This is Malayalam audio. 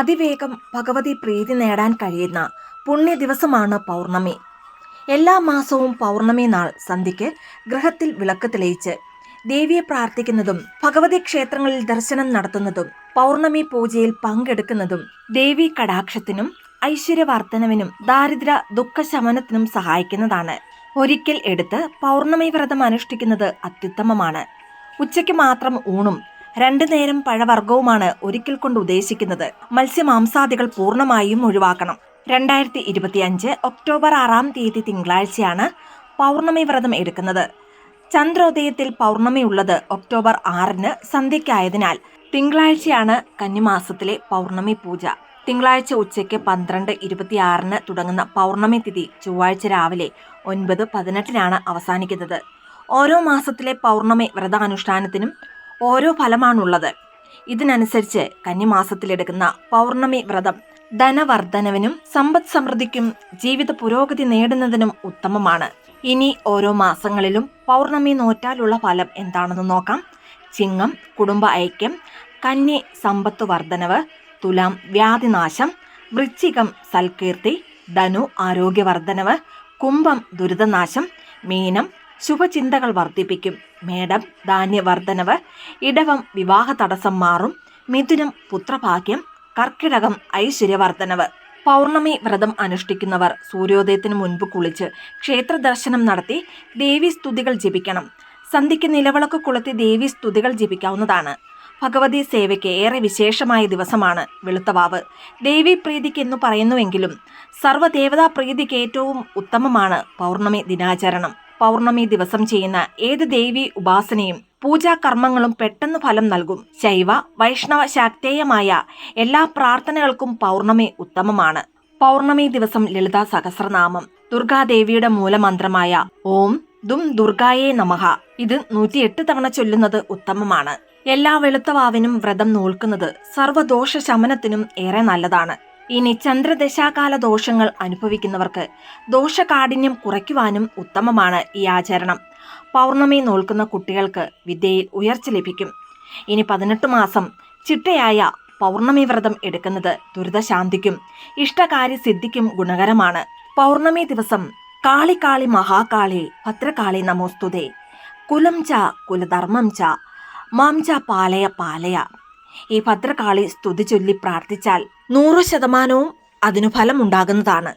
അതിവേഗം ഭഗവതി പ്രീതി നേടാൻ കഴിയുന്ന പുണ്യ ദിവസമാണ് പൗർണമി. എല്ലാ മാസവും പൗർണമി നാൾ സന്ധ്യയ്ക്ക് ഗ്രഹത്തിൽ വിളക്ക് തെളിയിച്ച് ദേവിയെ പ്രാർത്ഥിക്കുന്നതും ഭഗവതി ക്ഷേത്രങ്ങളിൽ ദർശനം നടത്തുന്നതും പൗർണമി പൂജയിൽ പങ്കെടുക്കുന്നതും ദേവി കടാക്ഷത്തിനും ഐശ്വര്യവർദ്ധനവിനും ദാരിദ്ര ദുഃഖശമനത്തിനും സഹായിക്കുന്നതാണ്. ഒരിക്കൽ എടുത്ത് പൗർണമി വ്രതം അനുഷ്ഠിക്കുന്നത് അത്യുത്തമമാണ്. ഉച്ചയ്ക്ക് മാത്രം ഊണും രണ്ടു നേരം പഴവർഗവുമാണ് ഒരിക്കൽ കൊണ്ട് ഉദ്ദേശിക്കുന്നത്. മത്സ്യമാംസാദികൾ പൂർണമായും ഒഴിവാക്കണം. രണ്ടായിരത്തി ഇരുപത്തിയഞ്ച് ഒക്ടോബർ ആറാം തീയതി തിങ്കളാഴ്ചയാണ് പൗർണമി വ്രതം എടുക്കുന്നത്. ചന്ദ്രോദയത്തിൽ പൗർണമി ഉള്ളത് ഒക്ടോബർ ആറിന് സന്ധ്യയ്ക്കായതിനാൽ തിങ്കളാഴ്ചയാണ് കന്നിമാസത്തിലെ പൗർണമി പൂജ. തിങ്കളാഴ്ച ഉച്ചയ്ക്ക് പന്ത്രണ്ട് ഇരുപത്തിയാറിന് തുടങ്ങുന്ന പൗർണമി തിഥി ചൊവ്വാഴ്ച രാവിലെ ഒൻപത് പതിനെട്ടിനാണ് അവസാനിക്കുന്നത്. ഓരോ മാസത്തിലെ പൗർണമി വ്രതാനുഷ്ഠാനത്തിനും ഓരോ ഫലമാണുള്ളത്. ഇതിനനുസരിച്ച് കന്നിമാസത്തിലെടുക്കുന്ന പൗർണമി വ്രതം ധനവർദ്ധനവിനും സമ്പദ് സമൃദ്ധിക്കും ജീവിത പുരോഗതി നേടുന്നതിനും ഉത്തമമാണ്. ഇനി ഓരോ മാസങ്ങളിലും പൗർണമി നോറ്റാലുള്ള ഫലം എന്താണെന്ന് നോക്കാം. ചിങ്ങം കുടുംബ ഐക്യം കന്നി സമ്പത്ത് വർദ്ധനവ് തുലാം വ്യാധിനാശം വൃശ്ചികം സൽകീർത്തി ധനു ആരോഗ്യവർദ്ധനവ് കുംഭം ദുരിതനാശം മീനം ശുഭചിന്തകൾ വർദ്ധിപ്പിക്കും. മേടം ധാന്യവർദ്ധനവ് ഇടവം വിവാഹ തടസ്സം മാറും. മിഥുനം പുത്രഭാഗ്യം കർക്കിടകം ഐശ്വര്യവർദ്ധനവ്. പൗർണമി വ്രതം അനുഷ്ഠിക്കുന്നവർ സൂര്യോദയത്തിന് മുൻപ് കുളിച്ച് ക്ഷേത്ര ദർശനം നടത്തി ദേവി സ്തുതികൾ ജപിക്കണം. സന്ധ്യയ്ക്ക് നിലവിളക്ക് കൊളുത്തി ദേവി സ്തുതികൾ ജപിക്കാവുന്നതാണ്. ഭഗവതി സേവയ്ക്ക് ഏറെ വിശേഷമായ ദിവസമാണ് വെളുത്തവാവ്. ദേവി പ്രീതിക്ക് എന്ന് പറയുന്നുവെങ്കിലും സർവദേവതാ പ്രീതിക്ക് ഏറ്റവും ഉത്തമമാണ് പൗർണമി ദിനാചരണം. പൗർണമി ദിവസം ചെയ്യുന്ന ഏത് ദേവി ഉപാസനയും പൂജാകർമ്മങ്ങളും പെട്ടെന്ന് ഫലം നൽകും. ശൈവ വൈഷ്ണവ ശാക്തേയമായ എല്ലാ പ്രാർത്ഥനകൾക്കും പൗർണമി ഉത്തമമാണ്. പൗർണമി ദിവസം ലളിതാ സഹസ്രനാമം. ദുർഗാദേവിയുടെ മൂലമന്ത്രമായ ഓം ദും ദുർഗായേ നമഹ ഇത് നൂറ്റിയെട്ട് തവണ ചൊല്ലുന്നത് ഉത്തമമാണ്. എല്ലാ വെളുത്തവാവിനും വ്രതം നോൽക്കുന്നത് സർവദോഷ ശമനത്തിനും ഏറെ നല്ലതാണ്. ഇനി ചന്ദ്രദശാകാല ദോഷങ്ങൾ അനുഭവിക്കുന്നവർക്ക് ദോഷകാഠിന്യം കുറയ്ക്കുവാനും ഉത്തമമാണ് ഈ ആചരണം. പൗർണമി നോൽക്കുന്ന കുട്ടികൾക്ക് വിദ്യയിൽ ഉയർച്ച ലഭിക്കും. ഇനി പതിനെട്ട് മാസം ചിട്ടയായ പൗർണമി വ്രതം എടുക്കുന്നത് ദുരിതശാന്തിക്കും ഇഷ്ടകാര്യ സിദ്ധിക്കും ഗുണകരമാണ്. പൗർണമി ദിവസം കാളി കാളി മഹാകാളി ഭദ്രകാളി നമോസ്തുതേ. കുലം ച കുലധർമ്മം ച മാം ച പാലയ പാലയ. ഈ ഭദ്രകാളി സ്തുതി ചൊല്ലി പ്രാർത്ഥിച്ചാൽ നൂറ് ശതമാനവും അതിനു ഫലമുണ്ടാകുന്നതാണ്.